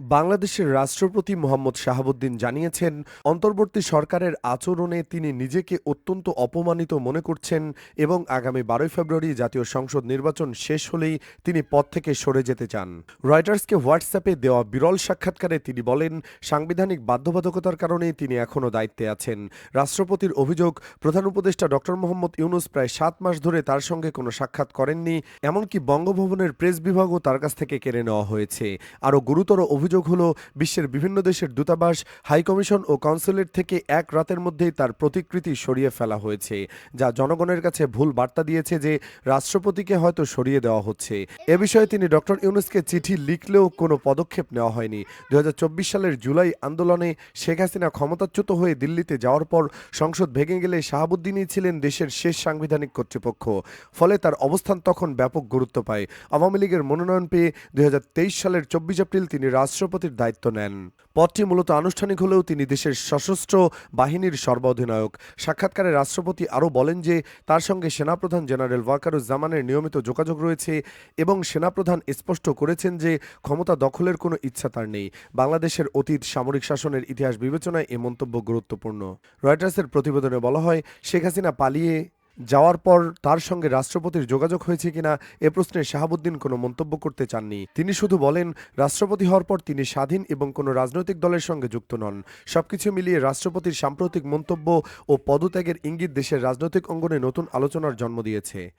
বাংলাদেশের রাষ্ট্রপতি মোহাম্মদ শাহাবুদ্দিন জানিয়েছেন, অন্তর্বর্তী সরকারের আচরণে তিনি নিজেকে অত্যন্ত অপমানিত মনে করছেন এবং আগামী বারোই ফেব্রুয়ারি জাতীয় সংসদ নির্বাচন শেষ হলেই তিনি পদ থেকে সরে যেতে চান। রয়টার্সকে হোয়াটসঅ্যাপে দেওয়া বিরল সাক্ষাৎকারে তিনি বলেন, সাংবিধানিক বাধ্যবাধকতার কারণে তিনি এখনও দায়িত্বে আছেন। রাষ্ট্রপতির অভিযোগ, প্রধান উপদেষ্টা ডক্টর মোহাম্মদ ইউনুস প্রায় সাত মাস ধরে তার সঙ্গে কোনো সাক্ষাৎ করেননি, এমনকি বঙ্গভবনের প্রেস বিভাগও তার কাছ থেকে কেড়ে নেওয়া হয়েছে। আরও গুরুতর অভিযোগ হলো, বিশ্বের বিভিন্ন দেশের দূতাবাস হাইকমিশন ও কনসুলেট থেকে এক রাতের মধ্যেই তার প্রতিকৃতি সরিয়ে ফেলা হয়েছে, যা জনগণের কাছে ভুল বার্তা দিয়েছে যে রাষ্ট্রপতিকে হয়তো সরিয়ে দেওয়া হচ্ছে। এ বিষয়ে তিনি ডক্টর ইউনুসকে চিঠি লিখলেও কোনো পদক্ষেপ নেওয়া হয়নি। দুই হাজার চব্বিশ সালের জুলাই আন্দোলনে শেখ হাসিনা ক্ষমতাচ্যুত হয়ে দিল্লিতে যাওয়ার পর সংসদ ভেঙে গেলে শাহাবুদ্দিনই ছিলেন দেশের শেষ সাংবিধানিক কর্তৃপক্ষ, ফলে তার অবস্থান তখন ব্যাপক গুরুত্ব পায়। আওয়ামী লীগের মনোনয়ন পেয়ে দুই হাজার তেইশ সালের চব্বিশ এপ্রিল তিনি রাষ্ট্রপতির দায়িত্ব নেন। পদটি মূলত আনুষ্ঠানিক হলেও তিনি দেশের সশস্ত্র বাহিনীর সর্বাধিনায়ক। সাক্ষাৎকারে রাষ্ট্রপতি আরও বলেন যে, তার সঙ্গে সেনাপ্রধান জেনারেল ওয়াকারুজ্জামানের নিয়মিত যোগাযোগ রয়েছে এবং সেনাপ্রধান স্পষ্ট করেছেন যে, ক্ষমতা দখলের কোনো ইচ্ছা তার নেই। বাংলাদেশের অতীত সামরিক শাসনের ইতিহাস বিবেচনায় এ মন্তব্য গুরুত্বপূর্ণ। রয়টার্সের প্রতিবেদনে বলা হয়, শেখ হাসিনা পালিয়ে যাওয়ার পর তার সঙ্গে রাষ্ট্রপতির যোগাযোগ হয়েছে কিনা এ প্রশ্নে শাহাবুদ্দিন কোনো মন্তব্য করতে চাননি। তিনি শুধু বলেন, রাষ্ট্রপতি হওয়ার পর তিনি স্বাধীন এবং কোনো রাজনৈতিক দলের সঙ্গে যুক্ত নন। সবকিছু মিলিয়ে রাষ্ট্রপতির সাম্প্রতিক মন্তব্য ও পদত্যাগের ইঙ্গিত দেশের রাজনৈতিক অঙ্গনে নতুন আলোচনার জন্ম দিয়েছে।